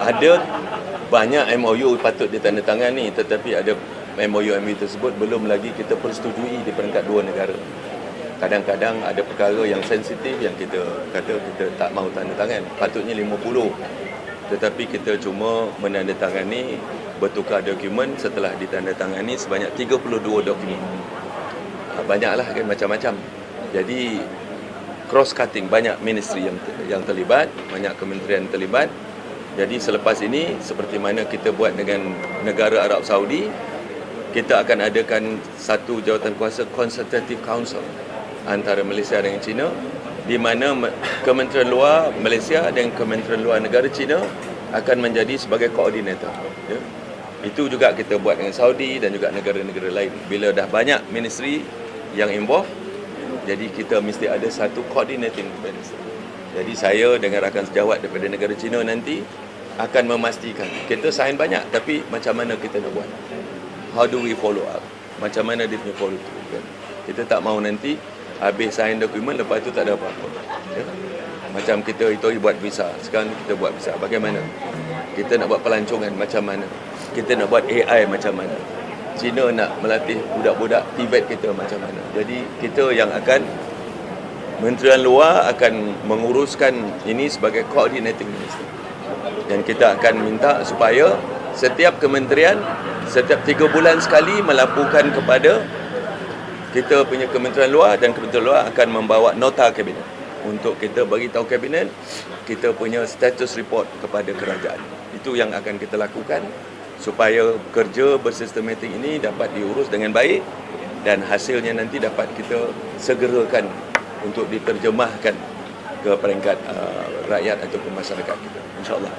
ada banyak MOU patut ditandatangani tetapi ada MOU-MOU tersebut belum lagi kita persetujui di peringkat dua negara. Kadang-kadang ada perkara yang sensitif yang kita kata kita tak mahu tanda tangan. Patutnya 50. Tetapi kita cuma menandatangani bertukar dokumen setelah ditandatangani sebanyak 32 dokumen. Ah, Banyaklah kan macam-macam. Jadi cross cutting banyak ministry yang yang terlibat, banyak kementerian terlibat. Jadi selepas ini seperti mana kita buat dengan negara Arab Saudi, kita akan adakan satu jawatan kuasa consultative council antara Malaysia dengan China di mana me- Kementerian Luar Malaysia dan Kementerian Luar Negara China akan menjadi sebagai koordinator. Ya. Itu juga kita buat dengan Saudi dan juga negara-negara lain. Bila dah banyak ministry yang involved, jadi kita mesti ada satu coordinating ministry. Jadi saya dengan rakan sejawat daripada negara China nanti akan memastikan kita sign banyak tapi macam mana kita nak buat. How do we follow up? Macam mana dia punya follow through kan? kita tak mahu nanti habis sign dokumen lepas tu tak ada apa-apa. Ya? macam kita itu buat visa. Sekarang kita buat visa. Bagaimana? Kita nak buat pelancongan macam mana? Kita nak buat AI macam mana China nak melatih budak-budak Tibet kita macam mana. Jadi kita yang akan Menterian Luar akan menguruskan ini sebagai coordinating minister. Dan kita akan minta supaya setiap kementerian setiap tiga bulan sekali melaporkan kepada kita punya kementerian luar dan kementerian luar akan membawa nota kabinet. Untuk kita bagi tahu kabinet kita punya status report kepada kerajaan. Itu yang akan kita lakukan supaya kerja bersistematik ini dapat diurus dengan baik dan hasilnya nanti dapat kita segerakan untuk diterjemahkan ke peringkat uh, rakyat ataupun masyarakat kita. Insyaallah